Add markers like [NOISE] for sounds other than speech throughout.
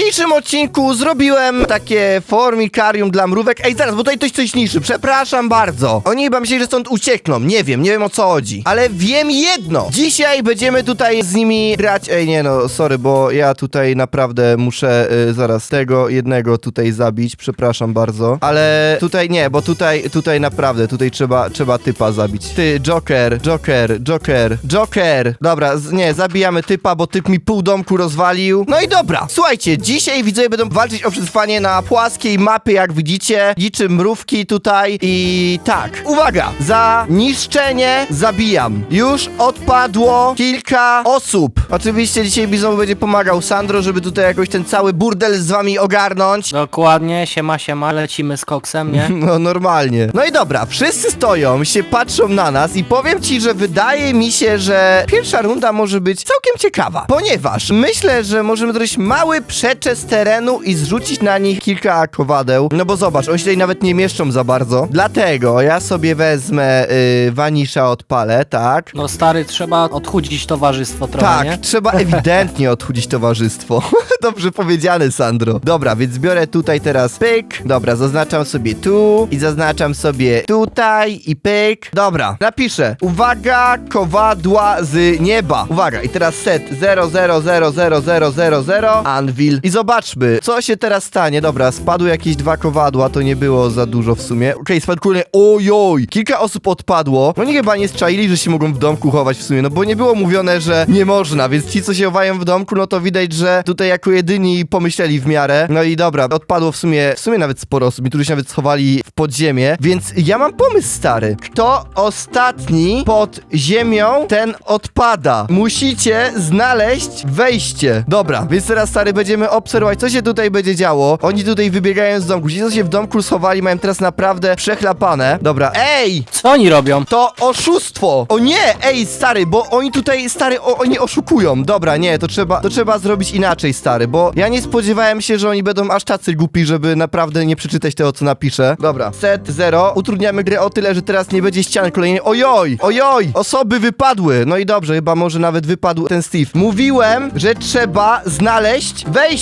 dzisiejszym odcinku zrobiłem takie formikarium dla mrówek. Ej, zaraz, bo tutaj ktoś coś niszczy. Przepraszam bardzo. Oni chyba myśleli, że stąd uciekną. Nie wiem, nie wiem o co chodzi. Ale wiem jedno. Dzisiaj będziemy tutaj z nimi grać. Ej, nie no, sorry, bo ja tutaj naprawdę muszę y, zaraz tego jednego tutaj zabić. Przepraszam bardzo. Ale tutaj nie, bo tutaj, tutaj naprawdę, tutaj trzeba, trzeba typa zabić. Ty, Joker, Joker, Joker, Joker. Dobra, z, nie, zabijamy typa, bo typ mi pół domku rozwalił. No i dobra, słuchajcie, dzisiaj widzowie będą walczyć o przetrwanie na płaskiej mapy, jak widzicie. Liczy mrówki tutaj i tak. Uwaga, za niszczenie zabijam. Już odpadło kilka osób. Oczywiście dzisiaj Bizon będzie pomagał Sandro, żeby tutaj jakoś ten cały burdel z wami ogarnąć. Dokładnie, siema, siema, lecimy z koksem, nie? [LAUGHS] No normalnie. No i dobra, wszyscy stoją, się patrzą na nas i powiem ci, że wydaje mi się, że pierwsza runda może być całkiem ciekawa, ponieważ myślę, że możemy zrobić mały przeczes terenu i zrzucić na nich kilka kowadeł. No bo zobacz, oni się tutaj nawet nie mieszczą za bardzo. Dlatego ja sobie wezmę y, wanisza odpalę, tak? No stary, trzeba odchudzić towarzystwo trochę, Tak, nie? trzeba [LAUGHS] ewidentnie odchudzić towarzystwo. [LAUGHS] Dobrze powiedziane, Sandro. Dobra, więc biorę tutaj teraz pyk. Dobra, zaznaczam sobie tu i zaznaczam sobie tutaj i pyk. Dobra, napiszę. Uwaga, kowadła z nieba. Uwaga, i teraz set 000000 Anvil. I zobaczmy, co się teraz stanie. Dobra, spadły jakieś dwa kowadła, to nie było za dużo w sumie. Okej, spadł kolejny. Ojoj, kilka osób odpadło. Oni chyba nie strzaili, że się mogą w domku chować w sumie, no bo nie było mówione, że nie można, więc ci, co się chowają w domku, no to widać, że tutaj jako jedyni pomyśleli w miarę. No i dobra, odpadło w sumie, w sumie nawet sporo osób, niektórzy się nawet schowali w podziemie, więc ja mam pomysł, stary. Kto ostatni pod ziemią, ten odpada. Musicie znaleźć wejście. Dobra, więc teraz, stary, będziemy obserwować, co się tutaj będzie działo. Oni tutaj wybiegają z domku. Ci, co się w domku schowali, mają teraz naprawdę przechlapane. Dobra, ej! Co oni robią? To oszustwo! O nie! Ej, stary, bo oni tutaj, stary, o, oni oszukują. Dobra, nie, to trzeba, to trzeba zrobić inaczej, stary, bo ja nie spodziewałem się, że oni będą aż tacy głupi, żeby naprawdę nie przeczytać tego, co napiszę. Dobra, set zero. Utrudniamy grę o tyle, że teraz nie będzie ścian kolejnej. Ojoj! Ojoj! Osoby wypadły. No i dobrze, chyba może nawet wypadł ten Steve. Mówiłem, że trzeba znaleźć wejście!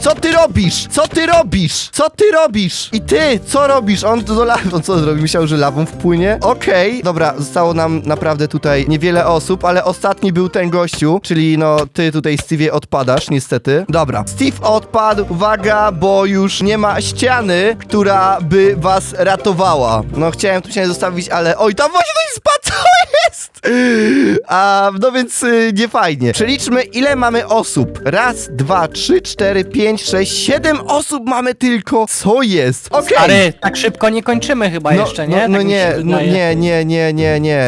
Co ty robisz? Co ty robisz? Co ty robisz? I ty, co robisz? On do lawy. On co zrobił? Myślał, że lawą wpłynie? Okej, dobra, zostało nam naprawdę tutaj niewiele osób, ale ostatni był ten gościu, czyli no ty tutaj Steve odpadasz, niestety. Dobra, Steve odpadł, uwaga, bo już nie ma ściany, która by was ratowała. No chciałem tu się zostawić, ale oj, tam właśnie coś spadł? [LAUGHS] A, no więc y, nie fajnie. Przeliczmy, ile mamy osób. Raz, dwa, trzy, cztery, pięć, sześć, siedem osób mamy tylko. Co jest? Okej. Stary, tak szybko nie kończymy chyba jeszcze, nie? No, Tak no mi się nie, no wydaje. nie, nie, nie, nie, nie.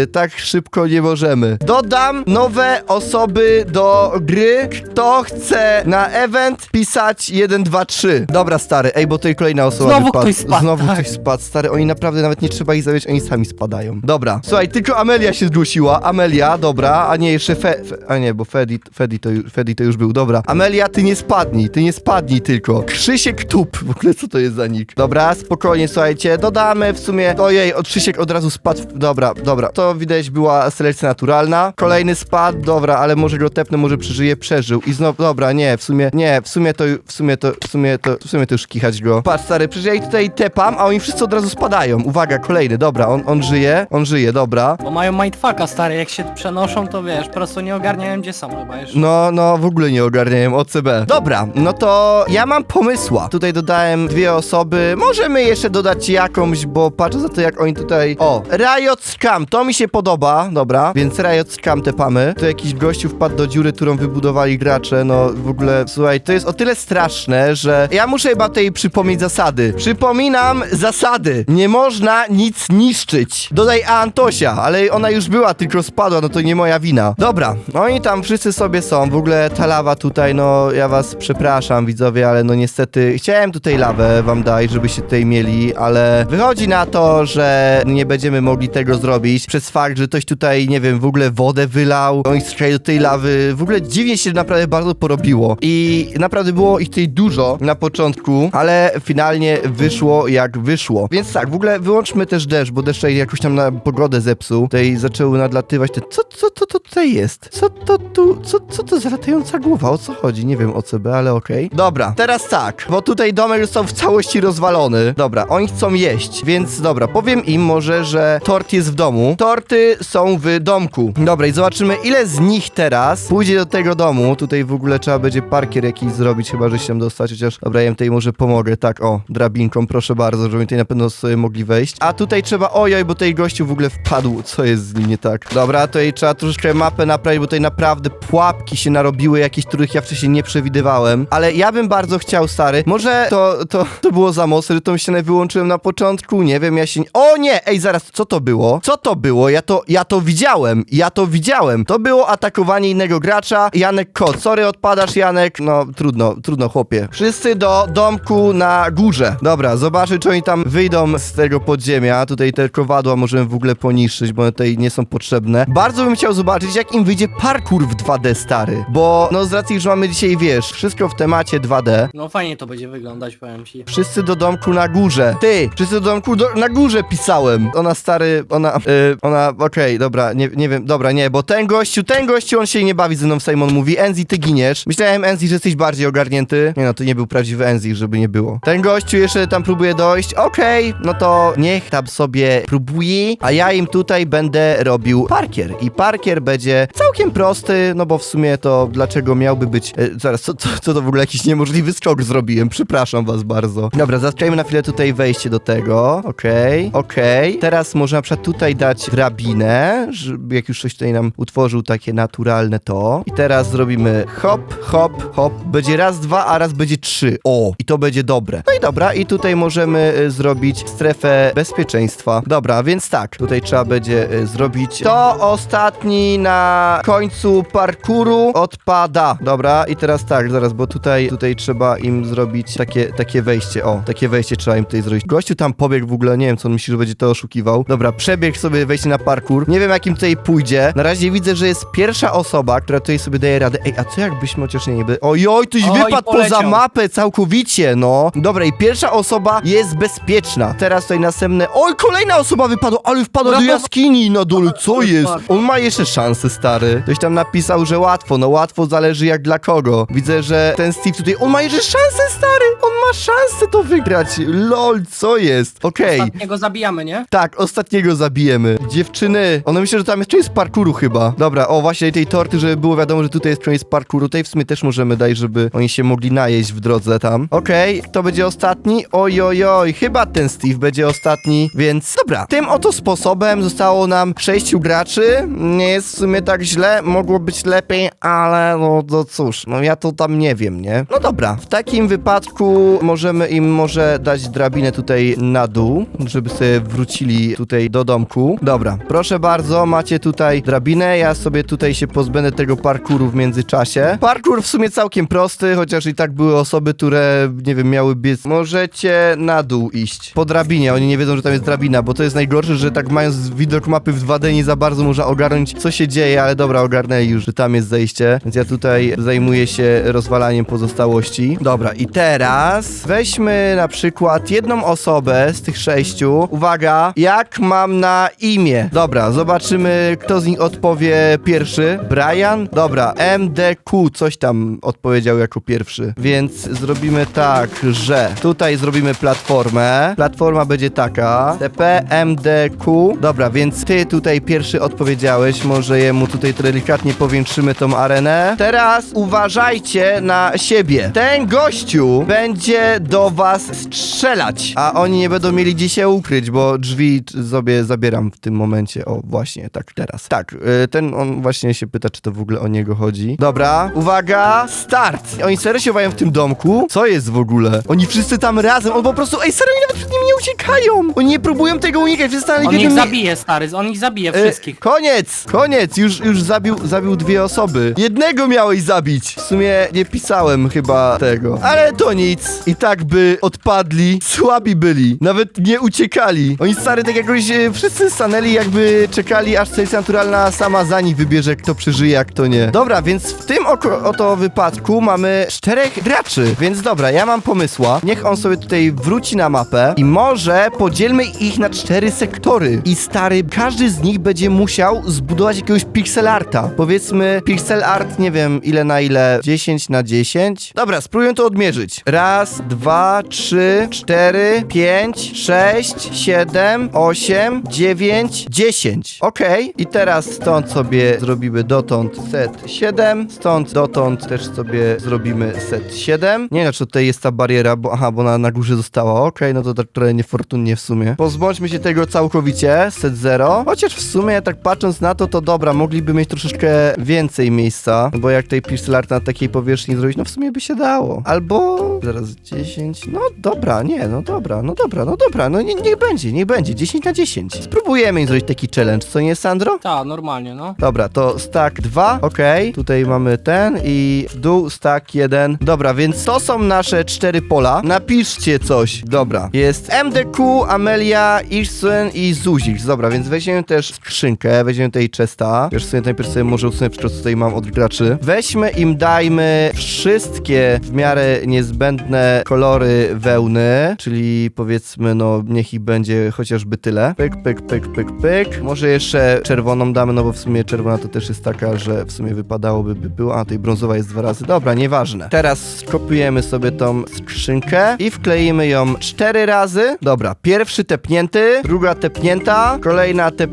Yy, tak szybko nie możemy. Dodam nowe osoby do gry. Kto chce na event pisać 1, 2, 3. Dobra, stary, ej, bo tutaj kolejna osoba Znowu wypadła. ktoś spadł, Znowu tak. ktoś spadł, stary. Oni naprawdę nawet nie trzeba ich zawieć, oni sami spadają. Dobra, słuchaj, tylko Amelia się zgłosiła. Amelia, dobra, a nie, jeszcze Fe... Fe a nie, bo Fedi, Fedi, to, ju- Fedi to już był, dobra. Amelia, ty nie spadnij, ty nie spadnij tylko. Krzysiek Tup, w ogóle co to jest za nick? Dobra, spokojnie, słuchajcie, dodamy w sumie, ojej, od Krzysiek od razu spadł, dobra, dobra, to widać była selekcja naturalna. Kolejny spadł, dobra, ale może go tepnę, może przeżyje, przeżył. I znowu, dobra, nie, w sumie, nie, w sumie to, w sumie to, w sumie to, w sumie to już kichać go. Patrz, stary, przecież ja tutaj tepam, a oni wszyscy od razu spadają. Uwaga, kolejny, dobra, on, on żyje, on żyje, dobra. Bo mają mindfucka, stary, jak się przenoszą, to wiesz, po prostu nie ogarniają, gdzie są chyba jeszcze. No, no, w ogóle nie ogarniałem OCB. Dobra, no to ja mam pomysła. Tutaj dodałem dwie osoby. Możemy jeszcze dodać jakąś, bo patrzę za to, jak oni tutaj... O, Riot Scam, to mi się podoba. Dobra, więc Riot Scam tepamy. To jakiś gościu wpadł do dziury, którą wybudowali gracze. No, w ogóle, słuchaj, to jest o tyle straszne, że ja muszę chyba tutaj przypomnieć zasady. Przypominam zasady. Nie można nic niszczyć. Dodaj Antosia, ale ona już była, tylko spadła, no to nie moja wina. Dobra, oni tam wszyscy sobie są. W ogóle ta lawa tutaj, no ja was przepraszam, widzowie, ale no niestety chciałem tutaj lawę wam dać, żebyście tutaj mieli, ale wychodzi na to, że nie będziemy mogli tego zrobić przez fakt, że ktoś tutaj, nie wiem, w ogóle wodę wylał, oni strzeli do tej lawy. W ogóle dziwnie się naprawdę bardzo porobiło i naprawdę było ich tutaj dużo na początku, ale finalnie wyszło jak wyszło. Więc tak, w ogóle wyłączmy też deszcz, bo deszcz jakoś tam na pogodę zepsuł. Tutaj tutaj zaczęły nadlatywać te... Co, co, co to tutaj jest? Co to tu... Co, co to za latająca głowa? O co chodzi? Nie wiem o CB, ale okej. Dobra, teraz tak, bo tutaj domek został w całości rozwalony. Dobra, oni chcą jeść, więc dobra, powiem im może, że tort jest w domu. Torty są w domku. Dobra, i zobaczymy, ile z nich teraz pójdzie do tego domu. Tutaj w ogóle trzeba będzie parkier jakiś zrobić, chyba że się tam dostać, chociaż dobra, ja im tutaj może pomogę. Tak, o, drabinką, proszę bardzo, żeby tutaj na pewno sobie mogli wejść. A tutaj trzeba, ojoj, bo tutaj gościu w ogóle wpadł. Co jest z nim nie tak? Dobra, tutaj trzeba troszeczkę mapę naprawić, bo tutaj naprawdę pułapki się narobiły, jakieś, których ja wcześniej nie przewidywałem. Ale ja bym bardzo chciał, stary, może to, to, to było za mocne, że tą ścianę wyłączyłem na początku, nie wiem, ja się... O nie! Ej, zaraz, co to było? Co to było? Ja to, ja to widziałem, ja to widziałem. To było atakowanie innego gracza. Janek Kot, sorry, odpadasz, Janek. No, trudno, trudno, chłopie. Wszyscy do domku na górze. Dobra, zobaczę, czy oni tam wyjdą z tego podziemia. Tutaj te kowadła możemy w ogóle poniszczyć, bo one tutaj nie są potrzebne. Bardzo bym chciał zobaczyć, jak im wyjdzie parkour w 2D, stary. Bo, no, z racji, że mamy dzisiaj, wiesz, wszystko w temacie 2D. No fajnie to będzie wyglądać, powiem ci. Wszyscy do domku na górze. Ty! Wszyscy do domku do, na górze pisałem. Ona stary, ona, y, ona, okej, dobra, nie, nie wiem, dobra, nie, bo ten gościu, ten gościu, on się nie bawi ze mną, Simon mówi, Enzi, ty giniesz. Myślałem, Enzi, że jesteś bardziej ogarnięty. Nie no, to nie był prawdziwy Enzi, żeby nie było. Ten gościu jeszcze tam próbuje dojść, okej, no to niech tam sobie próbuje, a ja im tutaj będę robił parkier. I parkier będzie całkiem prosty, no bo w sumie to dlaczego miałby być, e, zaraz, co, co, co to w ogóle jakiś niemożliwy skok zrobiłem, przepraszam was bardzo. Dobra, zaczekajmy na chwilę tutaj wejście do tego, okej, okej. Teraz może na przykład tutaj dać drabinę, żeby jak już coś tutaj nam utworzył takie naturalne to. I teraz zrobimy hop, hop, hop, będzie raz, dwa, a raz będzie trzy. O, i to będzie dobre. No i dobra, i tutaj możemy y, zrobić strefę bezpieczeństwa. Dobra, więc tak, tutaj trzeba będzie y, zrobić to ostatni na końcu parkuru odpada. Dobra, i teraz tak, zaraz, bo tutaj, tutaj trzeba im zrobić takie, takie wejście. O, takie wejście trzeba im tutaj zrobić. Gościu tam pobiegł w ogóle, nie wiem, co on myśli, że będzie to oszukiwał. Dobra, przebiegł sobie wejście na parkour. Nie wiem, jak im tutaj pójdzie. Na razie widzę, że jest pierwsza osoba, która tutaj sobie daje radę. Ej, a co jakbyśmy chociaż nie by... Ojoj, tyś Oj, wypadł poza mapę całkowicie, no. Dobra, i pierwsza osoba jest bezpieczna. Teraz tutaj następne... Oj, kolejna osoba wypadła, ale wpadła do jaskini na dole, co jest? On ma jeszcze szansę, stary. Ktoś tam napisał, że łatwo, no łatwo zależy jak dla kogo. Widzę, że ten Steve tutaj, on ma jeszcze szansę, stary! On ma szansę to wygrać. Lol, co jest? Okej. Ostatniego zabijamy, nie? Tak, ostatniego zabijemy. Dziewczyny, one myślę, że tam jeszcze jest parkuru chyba. Dobra, o właśnie tej torty, żeby było wiadomo, że tutaj jest część parkuru. Tutaj w sumie też możemy dać, żeby oni się mogli najeść w drodze tam. Okej, to będzie ostatni. Oj, oj, oj, chyba ten Steve będzie ostatni, więc dobra. Tym oto sposobem zostało nam sześciu graczy. Nie jest w sumie tak źle, mogło być lepiej, ale no to cóż, no ja to tam nie wiem, nie? No dobra, w takim wypadku możemy im może dać drabinę tutaj na dół, żeby sobie wrócili tutaj do domku. Dobra, proszę bardzo, macie tutaj drabinę, ja sobie tutaj się pozbędę tego parkuru w międzyczasie. Parkur w sumie całkiem prosty, chociaż i tak były osoby, które, nie wiem, miały biec. Możecie na dół iść. Po drabinie, oni nie wiedzą, że tam jest drabina, bo to jest najgorsze, że tak mając widok mapy w 2D nie za bardzo można ogarnąć, co się dzieje, ale dobra, ogarnęli już, że tam jest zejście, więc ja tutaj zajmuję się rozwalaniem pozostałości. Dobra, i teraz weźmy na przykład jedną osobę z tych sześciu. Uwaga, jak mam na imię? Dobra, zobaczymy, kto z nich odpowie pierwszy. Brian? Dobra, MDQ, coś tam odpowiedział jako pierwszy. Więc zrobimy tak, że tutaj zrobimy platformę. Platforma będzie taka. TP, MDQ. Dobra, więc ty tutaj pierwszy odpowiedziałeś. Może jemu tutaj delikatnie powiększymy tą arenę. Teraz uważajcie na siebie. Ten gościu będzie do was strzelać, a oni nie będą mieli gdzie się ukryć, bo drzwi sobie zabieram w tym momencie. O, właśnie, tak teraz. Tak, y, ten on właśnie się pyta, czy to w ogóle o niego chodzi. Dobra, uwaga, start! Oni serio się w tym domku? Co jest w ogóle? Oni wszyscy tam razem, on po prostu, ej, serio, oni nawet przed nimi nie uciekają! Oni nie próbują tego unikać, wszyscy w On ich zabije, stary, on ich zabije E, wszystkich. Koniec! Koniec! Już, już zabił, zabił dwie osoby. Jednego miałeś zabić. W sumie nie pisałem chyba tego. Ale to nic. I tak by odpadli. Słabi byli. Nawet nie uciekali. Oni stary tak jakoś e, wszyscy stanęli jakby czekali aż selekcja naturalna sama za nich wybierze kto przeżyje, a kto nie. Dobra, więc w tym oko, oto wypadku mamy czterech graczy. Więc dobra, ja mam pomysła. Niech on sobie tutaj wróci na mapę i może podzielmy ich na cztery sektory. I stary, każdy każdy z nich będzie musiał zbudować jakiegoś pixel arta. Powiedzmy pixel art, nie wiem ile na ile, 10 na 10. Dobra, spróbuję to odmierzyć. Raz, dwa, trzy, cztery, pięć, sześć, siedem, osiem, dziewięć, dziesięć. Okej, i teraz stąd sobie zrobimy dotąd set 7, stąd dotąd też sobie zrobimy set 7. Nie wiem, czy tutaj jest ta bariera, bo aha, bo na, na górze została. Okej, no to tak trochę niefortunnie w sumie. Pozbądźmy się tego całkowicie, set 0. Chociaż w sumie, tak patrząc na to, to dobra, mogliby mieć troszeczkę więcej miejsca, bo jak tutaj pixel art na takiej powierzchni zrobić, no w sumie by się dało. Albo zaraz 10, no dobra, nie, no dobra, no dobra, no dobra, no nie, niech będzie, niech będzie, 10 na 10. Spróbujemy im zrobić taki challenge, co nie, Sandro? Ta, normalnie, no. Dobra, to stack 2, okej. Tutaj mamy ten i w dół stack 1. Dobra, więc to są nasze cztery pola. Napiszcie coś. Dobra, jest MDQ, Amelia, Irsun i Zuzik. Dobra, więc weźmiemy też skrzynkę, weźmiemy tutaj chesta. Wiesz, sobie najpierw sobie może usunę, przykład tutaj mam od graczy. Weźmy im, dajmy wszystkie w miarę niezbędne kolory wełny, czyli powiedzmy, no niech ich będzie chociażby tyle. Pyk, pyk, pyk, pyk, pyk. Może jeszcze czerwoną damy, no bo w sumie czerwona to też jest taka, że w sumie wypadałoby by było, a tej brązowa jest dwa razy. Dobra, nieważne. Teraz skopiujemy sobie tą skrzynkę i wkleimy ją cztery razy. Dobra, pierwszy tepnięty, druga tepnięta, kolejna tepnięta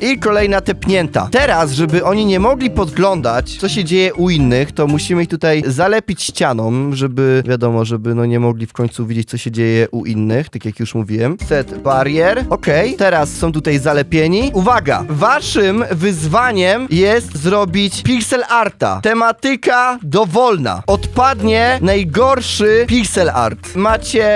i kolejna tepnięta. Teraz, żeby oni nie mogli podglądać, co się dzieje u innych, to musimy ich tutaj zalepić ścianą, żeby, wiadomo, żeby no nie mogli w końcu widzieć, co się dzieje u innych, tak jak już mówiłem. Set barrier. Okej, teraz są tutaj zalepieni. Uwaga, waszym wyzwaniem jest zrobić pixel arta. Tematyka dowolna. Odpadnie najgorszy pixel art. Macie,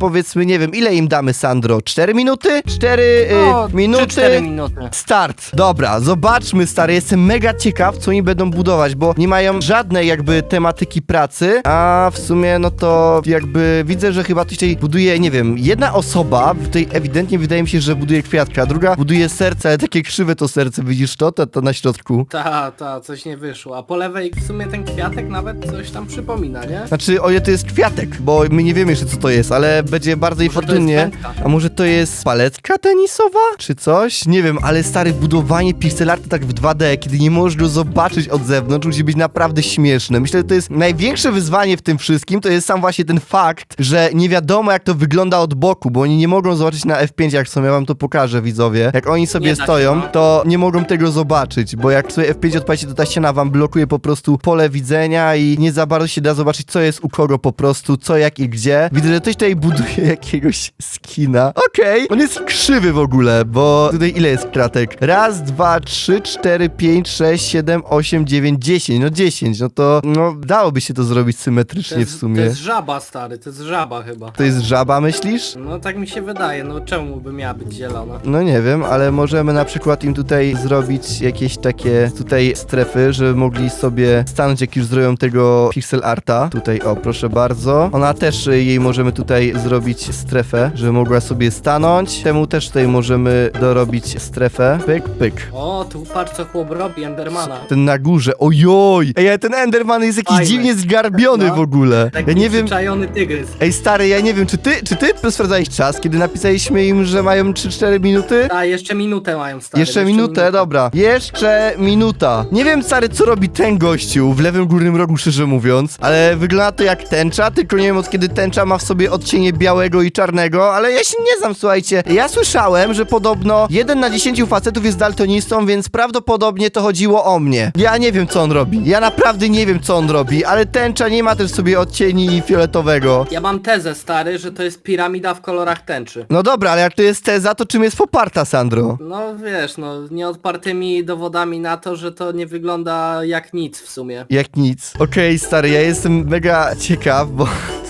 powiedzmy, nie wiem, ile im damy, Sandro? 4 minuty? 4 No, y, minuty? 4 minuty. Start. Dobra, zobaczmy, stary. Jestem mega ciekaw, co oni będą budować, bo nie mają żadnej jakby tematyki pracy, a w sumie no to jakby widzę, że chyba tutaj buduje, nie wiem, jedna osoba, tutaj ewidentnie wydaje mi się, że buduje kwiatka, a druga buduje serce, ale takie krzywe to serce, widzisz to? To, to na środku. Ta, ta, coś nie wyszło. A po lewej w sumie ten kwiatek nawet coś tam przypomina, nie? Znaczy, oje to jest kwiatek, bo my nie wiemy jeszcze co to jest, ale będzie bardzo Może to jest fortunnie. A może to jest paletka tenisowa? Czy coś? Nie wiem, ale stary, budowanie pixelarta tak w 2D, kiedy nie możesz go zobaczyć od zewnątrz, musi być naprawdę śmieszne. Myślę, że to jest największe wyzwanie w tym wszystkim, to jest sam właśnie ten fakt, że nie wiadomo jak to wygląda od boku, bo oni nie mogą zobaczyć na F5 jak są, ja wam to pokażę widzowie. Jak oni sobie stoją, to nie mogą tego zobaczyć, bo jak sobie F5 odpalicie, to ta ściana wam blokuje po prostu pole widzenia i nie za bardzo się da zobaczyć, co jest u kogo po prostu, co, jak i gdzie. Widzę, że ktoś tutaj buduje [LAUGHS] jakiegoś skina. Okej, on jest krzywy w ogóle, bo tutaj ile jest kratek? Raz, dwa, trzy, cztery, pięć, sześć, siedem, osiem, dziewięć, dziesięć. No dziesięć, no to no dałoby się to zrobić To symetrycznie w to sumie. jest żaba, stary, to jest żaba chyba. To jest żaba, myślisz? No tak mi się wydaje, no czemu by miała być zielona? No nie wiem, ale możemy na przykład im tutaj zrobić jakieś takie tutaj strefy, żeby mogli sobie stanąć, jak już zrobią tego pixel arta. Tutaj, o, proszę bardzo. Ona też, y, jej możemy tutaj zrobić strefę, żeby mogła sobie stanąć. Temu też tutaj możemy dorobić strefę. Pyk, pyk. O, tu patrz co chłop robi, Endermana. Ten na górze, ojoj! Ej, ale ten Enderman jest jakiś Fajny. dziwnie zgarbiony No. w ogóle. Taki Ja nie wiem... przyczajony tygrys. Ej, stary, ja nie wiem, czy ty, czy ty sprawdzałeś czas, kiedy napisaliśmy im, że mają 3-4 minuty? A, jeszcze minutę mają, stary. Jeszcze minutę, dobra. Jeszcze minuta. Nie wiem, stary, co robi ten gościu w lewym górnym rogu, szczerze mówiąc, ale wygląda to jak tęcza, tylko nie wiem od kiedy tęcza ma w sobie odcienie białego i czarnego, ale ja się nie znam, słuchajcie. Ja słyszałem, że podobno jeden na 10 facetów jest daltonistą, więc prawdopodobnie to chodziło o mnie. Ja nie wiem, co on robi. Ja naprawdę nie wiem, co on robi, ale tęcza nie ma też w sobie odcieni fioletowego. Ja mam tezę, stary, że to jest piramida w kolorach tęczy. No dobra, ale jak to jest teza, to czym jest poparta, Sandro? No wiesz, no nieodpartymi dowodami na to, że to nie wygląda jak nic w sumie. Jak nic. Okej, stary, ja jestem mega ciekaw, bo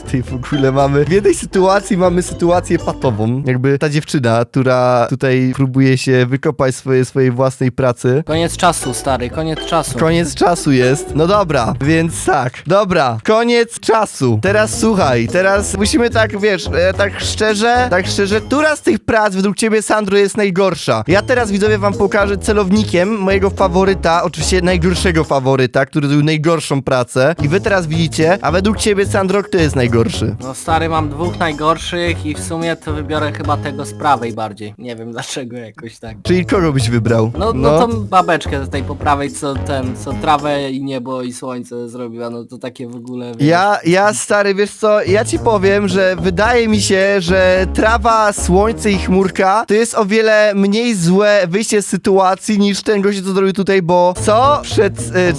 tutaj w ogóle mamy... W jednej sytuacji mamy sytuację patową. Jakby ta dziewczyna, która tutaj próbuje się wykopać swoje, swojej własnej pracy. Koniec czasu, stary, koniec czasu. Koniec czasu jest. No dobra, więc tak. Dobra, koniec czasu. Teraz słuchaj, teraz musimy tak, wiesz, e, tak szczerze, tak szczerze, która z tych prac według ciebie, Sandro, jest najgorsza? Ja teraz, widzowie, wam pokażę celownikiem mojego faworyta, oczywiście najgorszego faworyta, który zrobił najgorszą pracę. I wy teraz widzicie, a według ciebie, Sandro, kto jest najgorszy? Najgorszy? No stary, mam dwóch najgorszych i w sumie to wybiorę chyba tego z prawej bardziej. Nie wiem dlaczego jakoś tak. Czyli kogo byś wybrał? No, no. tą babeczkę z tej po prawej, co ten, co trawę i niebo i słońce zrobiła, no to takie w ogóle... wiesz, Ja, ja stary, wiesz co, ja ci powiem, że wydaje mi się, że trawa, słońce i chmurka to jest o wiele mniej złe wyjście z sytuacji niż ten gość, co zrobił tutaj, bo co przed...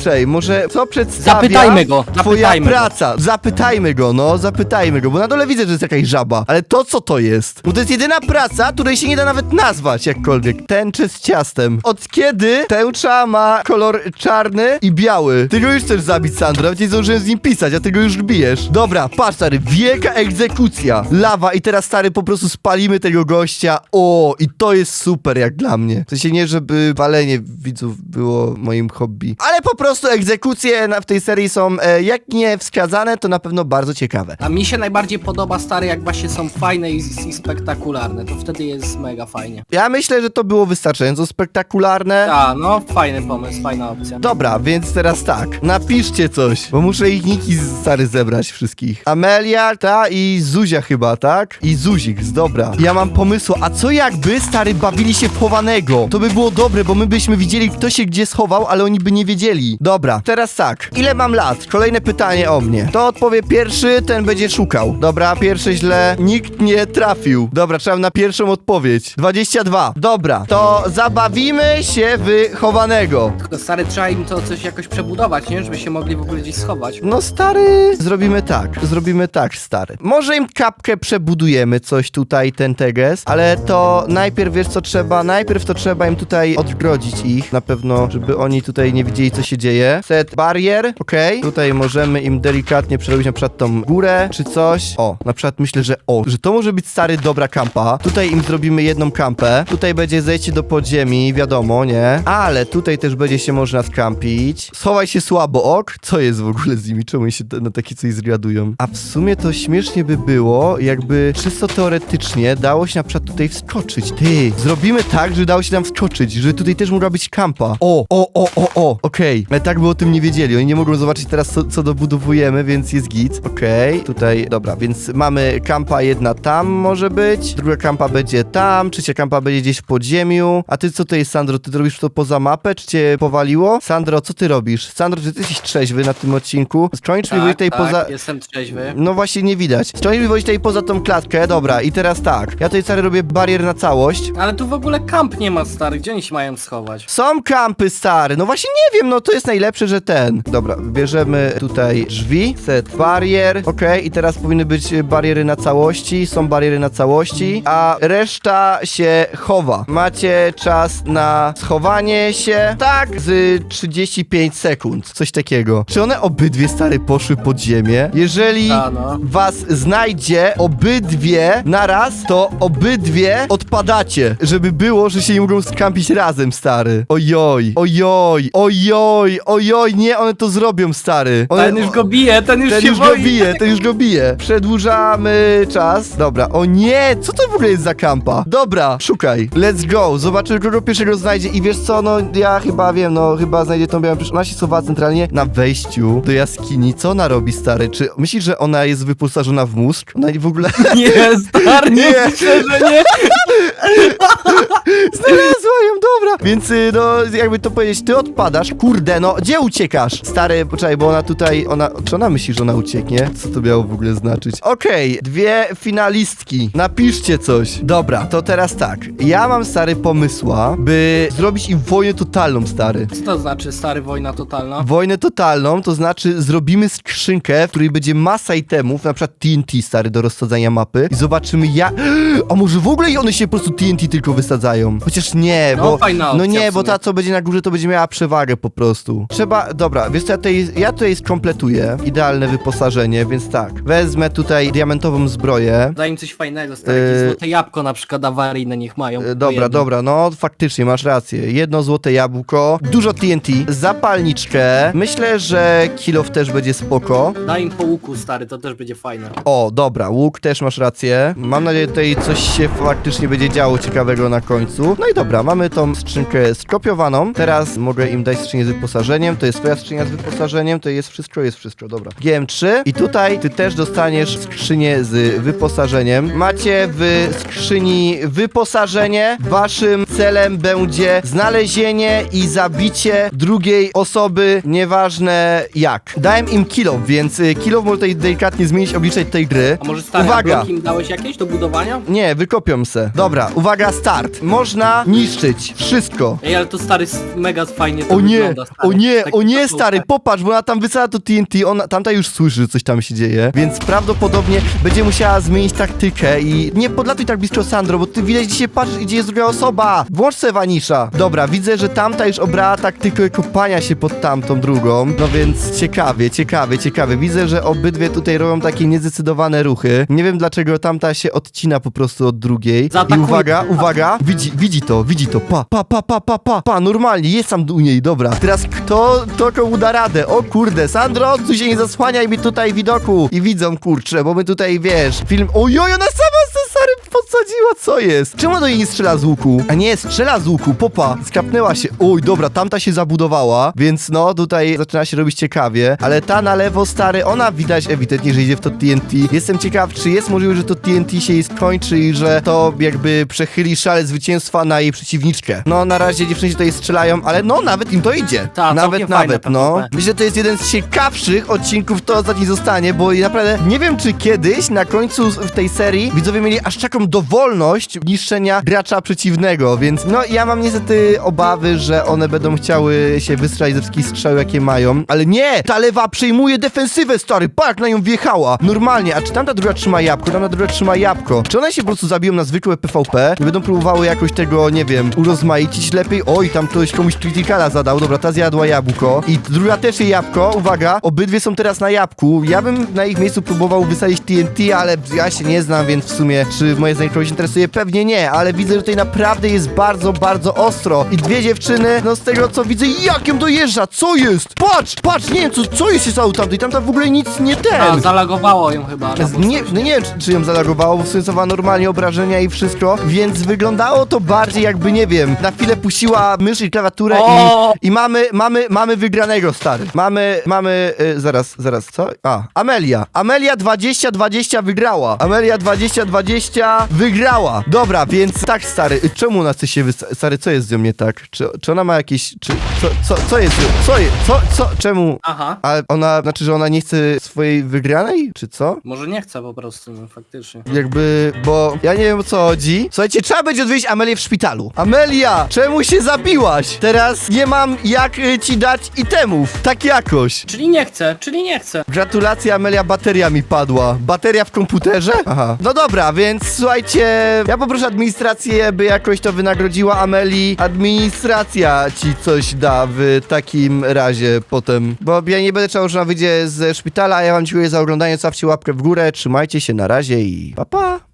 E, może co przedstawia Zapytajmy go, twoja zapytajmy go. praca? Zapytajmy go, no, zapytajmy go, bo na dole widzę, że jest jakaś żaba, ale to co to jest? Bo to jest jedyna praca, której się nie da nawet nazwać jakkolwiek. Tęczy z ciastem. Od kiedy tęcza ma kolor czarny i biały? Ty go już chcesz zabić, Sandra, nie zdążyłem z nim pisać, a ty go już bijesz. Dobra, patrz, stary, wielka egzekucja. Lawa i teraz, stary, po prostu spalimy tego gościa. O, i to jest super jak dla mnie. W sensie nie, żeby walenie widzów było moim hobby, ale po prostu egzekucje w tej serii są, e, jak nie wskazane, to na pewno bardzo ciekawe. A mi się najbardziej podoba stary, jak właśnie są fajne i, i spektakularne, to wtedy jest mega fajnie. Ja myślę, że to było wystarczająco spektakularne. A, no fajny pomysł, fajna opcja. Dobra, więc teraz tak, napiszcie coś, bo muszę ich niki stary zebrać wszystkich. Amelia, ta i Zuzia chyba, tak? I Zuzik, dobra. Ja mam pomysł, a co jakby stary bawili się w chowanego? To by było dobre, bo my byśmy widzieli kto się gdzie schował, ale oni by nie wiedzieli. Dobra, teraz tak, ile mam lat? Kolejne pytanie o mnie. To odpowie pierwszy, ten będzie szukał. Dobra, pierwsze źle, nikt nie trafił. Dobra, trzeba na pierwszą odpowiedź. 22. Dobra, to zabawimy się w chowanego. Tylko stary, trzeba im to coś jakoś przebudować, nie? Żeby się mogli w ogóle gdzieś schować. No stary, zrobimy tak, zrobimy tak, stary. Może im kapkę przebudujemy, coś tutaj, ten teges, ale to najpierw, wiesz co trzeba? Najpierw to trzeba im tutaj odgrodzić ich, na pewno, żeby oni tutaj nie widzieli, co się dzieje. Set barier, okej. Tutaj możemy im delikatnie przerobić na przykład tą górę, czy coś. O, na przykład myślę, że o, że to może być stary, dobra kampa. Tutaj im zrobimy jedną kampę. Tutaj będzie zejście do podziemi, wiadomo, nie? Ale tutaj też będzie się można skampić. Schowaj się słabo, ok? Co jest w ogóle z nimi? Czemu się na takie coś zgadują? A w sumie to śmiesznie by było, jakby czysto teoretycznie dało się na przykład tutaj wskoczyć. Ty, zrobimy tak, że dało się tam wskoczyć, że tutaj też mogła być kampa. O, o, o, o, o, okej. Ale tak by o tym nie wiedzieli. Oni nie mogą zobaczyć teraz, co, co dobudowujemy, więc jest git. Okej, tutaj, dobra, więc mamy kampa jedna tam może być, druga kampa będzie tam, trzecia kampa będzie gdzieś w podziemiu. A ty co to jest, Sandro? Ty robisz to poza mapę, czy cię powaliło? Sandro, co ty robisz? Sandro, czy ty jesteś trzeźwy na tym odcinku? Mi Tak, tutaj tak, poza... jestem trzeźwy. No właśnie nie widać. Wyjść tutaj poza tą klatkę, dobra, i teraz tak. Ja tutaj stary robię barier na całość. Ale tu w ogóle kamp nie ma, stary, gdzie oni się mają schować? Są kampy stary, no właśnie nie wiem, no to jest najlepsze, że ten. Dobra, bierzemy tutaj drzwi, set barier, okej, i teraz powinny być e, bariery na całości, są bariery na całości, a reszta się chowa. Macie czas na schowanie się, tak, z 35 sekund, coś takiego. Czy one obydwie stary poszły pod ziemię? Jeżeli A, no. was znajdzie obydwie naraz, to obydwie odpadacie, żeby było, że się nie mogą skampić razem, stary. Ojoj, ojoj, ojoj, ojoj, nie, one to zrobią, stary. One, Ten już go bije, ten już ten się już go boi. bije, ten już go bije. Przedłużamy czas. Dobra, o nie, co to w ogóle jest za kampa? Dobra, szukaj. Let's go. Zobaczymy, kogo pierwszego znajdzie. I wiesz co, no ja chyba wiem, no chyba znajdzie tą białą Ona się schowa centralnie na wejściu do jaskini. Co ona robi, stary? Czy myślisz, że ona jest wyposażona w mózg? Ona w ogóle... [LAUGHS] Nie, stary, nie, [LAUGHS] Nie. myślę, że nie. [LAUGHS] [LAUGHS] Znalazła ją, dobra. Więc y, no, jakby to powiedzieć, ty odpadasz. Kurde, no, gdzie uciekasz? Stary, poczekaj, bo ona tutaj, ona, czy ona myśli, że ona ucieknie? Co to miało w ogóle znaczyć? Okej, dwie finalistki. Napiszcie coś. Dobra, to teraz tak. Ja mam, stary, pomysła, by zrobić im wojnę totalną, stary. Co to znaczy, stary, wojna totalna? Wojnę totalną, to znaczy zrobimy skrzynkę, w której będzie masa itemów, na przykład TNT, stary, do rozsadzania mapy i zobaczymy ja... [GASPS] A może w ogóle i one się po prostu TNT tylko wysadzają? Chociaż nie, No, bo... fajna no opcja nie, w bo sumie. ta, co będzie na górze, to będzie miała przewagę po prostu. Trzeba... Dobra, wiesz co, ja tutaj, ja tutaj skompletuję idealne wyposażenie, więc tak. Wezmę tutaj diamentową zbroję. Daj im coś fajnego, stary, jakieś Yy. złote jabłko na przykład awaryjne niech mają. E, po Dobra, jednym. dobra, no faktycznie masz rację. Jedno złote jabłko, dużo TNT, zapalniczkę. Myślę, że kilof też będzie spoko. Daj im po łuku, stary, to też będzie fajne. O, dobra, łuk też masz rację. Mam nadzieję, że tutaj coś się faktycznie będzie. Działo ciekawego na końcu. No i dobra, mamy tą skrzynkę skopiowaną. Teraz mogę im dać skrzynię z wyposażeniem. To jest twoja skrzynia z wyposażeniem, to jest wszystko, jest wszystko, dobra. GM3 i tutaj ty też dostaniesz skrzynię z wyposażeniem. Macie w skrzyni wyposażenie. Waszym celem będzie znalezienie i zabicie drugiej osoby, nieważne jak. Dałem im kilo, więc y, kilo może tutaj delikatnie zmienić oblicze tej gry. A może stary, Uwaga! a bloki im dałeś jakieś do budowania? Nie, wykopią se. Dobra, uwaga, start. Można niszczyć wszystko. Ej, ale to stary s- mega fajnie to O nie, wygląda, stary. o nie, Taki o nie, stary, popatrz, bo ona tam wysadza to TNT, ona tamta już słyszy, że coś tam się dzieje, więc prawdopodobnie będzie musiała zmienić taktykę i nie podlatuj tak blisko Sandro, bo ty widać dzisiaj patrzysz, gdzie jest druga osoba. Włącz se Vanisha. Dobra, widzę, że tamta już obrała taktykę kopania się pod tamtą drugą, no więc ciekawie, ciekawie, ciekawie. Widzę, że obydwie tutaj robią takie niezdecydowane ruchy. Nie wiem, dlaczego tamta się odcina po prostu od drugiej. I Zaatakuj. Uwaga, uwaga, widzi, widzi to, widzi to, pa, pa, pa, pa, pa, pa, pa, normalnie, jest tam u niej, dobra. Teraz kto, kto komu da radę? O kurde, Sandro, tu się nie zasłaniaj mi tutaj widoku. I widzą, kurczę, bo my tutaj, wiesz, film, ojoj, ona sama stary podsadziła, co jest? Czemu do niej nie strzela z łuku? A nie, strzela z łuku, popa, skapnęła się, oj, dobra, tamta się zabudowała, więc no, tutaj zaczyna się robić ciekawie, ale ta na lewo, stary, ona widać ewidentnie, że idzie w to TNT. Jestem ciekaw, czy jest możliwe, że to TNT się jej skończy i że to jakby przechyli szale zwycięstwa na jej przeciwniczkę. No, na razie dziewczyny się tutaj strzelają, ale no, nawet im to idzie. Tak, nawet, całkiem fajne nawet, no. PvP. Myślę, że to jest jeden z ciekawszych odcinków, to ostatni zostanie, bo naprawdę nie wiem, czy kiedyś na końcu w tej serii widzowie mieli aż taką dowolność niszczenia gracza przeciwnego, więc no ja mam niestety obawy, że one będą chciały się wystrzelać ze wszystkich strzał, jakie mają, ale nie! Ta lewa przejmuje defensywę, stary, pa, jak na nią wjechała. Normalnie, a czy tamta druga trzyma jabłko, tamta druga trzyma jabłko. Czy one się po prostu zabiją na zwykłe PvP i będą próbowały jakoś tego, nie wiem, urozmaicić lepiej? Oj, tam ktoś komuś criticala zadał, dobra, ta zjadła jabłko i druga też je jabłko, uwaga, obydwie są teraz na jabłku. Ja bym na ich miejscu próbował wysadzić TNT, ale ja się nie znam, więc w sumie, czy moje zdanie kogoś interesuje? Pewnie nie, ale widzę, że tutaj naprawdę jest bardzo, bardzo ostro. I dwie dziewczyny, no z tego co widzę, jak ją dojeżdża, co jest? Patrz, patrz, nie wiem, co, co jest się stało tamtej, tamta w ogóle nic nie ten. A, zalagowało ją chyba. Nie, no nie wiem, czy, czy ją zalagowało, bo stosowała normalnie obrażenia i wszystko, więc wyglądało to bardziej jakby, nie wiem, na chwilę puściła mysz i klawiaturę O! i, i mamy, mamy, mamy wygranego, stary. Mamy, mamy, y, zaraz, zaraz, co? A, Amelia. Amelia 2020 wygrała. Amelia 2020 wygrała. Dobra, więc tak, stary, y, czemu ona chce się wys... Stary, co jest z nią nie tak? Czy, czy ona ma jakieś, czy, co, co, co jest, co jest, co, co, czemu? Aha. A ona, znaczy, że ona nie chce swojej wygranej, czy co? Może nie chcę po prostu, no faktycznie. Jakby, bo ja nie wiem o co chodzi. Słuchajcie, trzeba będzie odwiedzić Amelię w szpitalu. Amelia, czemu się zabiłaś? Teraz nie mam jak y, ci dać itemów. Tak jakoś. Czyli nie chcę, czyli nie chcę. Gratulacje, Amelia, bateria mi padła. Bateria w komputerze? Aha. No dobra, więc słuchajcie, ja poproszę administrację, by jakoś to wynagrodziła Ameli. Administracja ci coś da w takim razie potem. Bo ja nie będę czekał, że ona wyjdzie ze szpitala, a ja wam dziękuję za oglądanie, zostawcie łapkę w górę, trzymajcie się, na razie i pa pa!